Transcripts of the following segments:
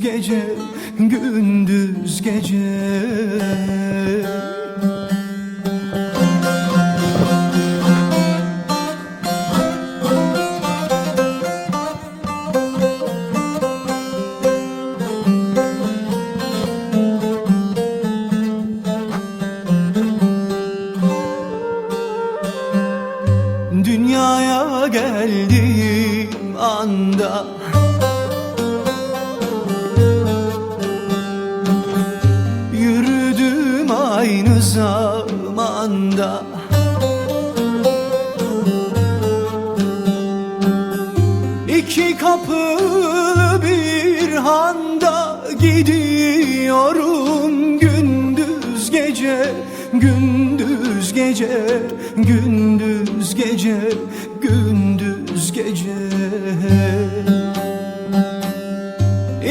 gece Gündüz gece. Dünyaya geldiğim anda İki kapılı bir handa gidiyorum gündüz gece gündüz gece gündüz gece gündüz gece.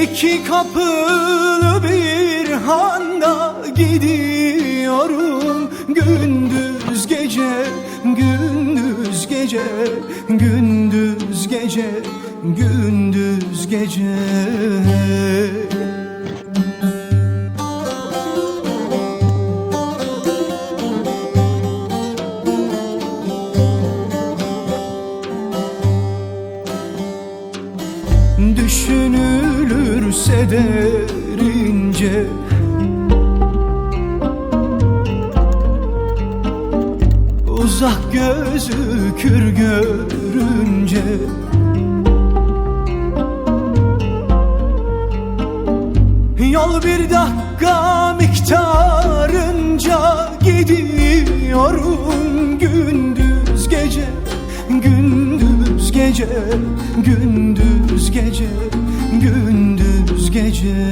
İki kapılı bir gece gündüz gece gündüz gece. Düşünülürse derince Uzak gözükür görünce Yol bir dakika miktarınca gidiyorum gündüz gece gündüz gece gündüz gece gündüz gece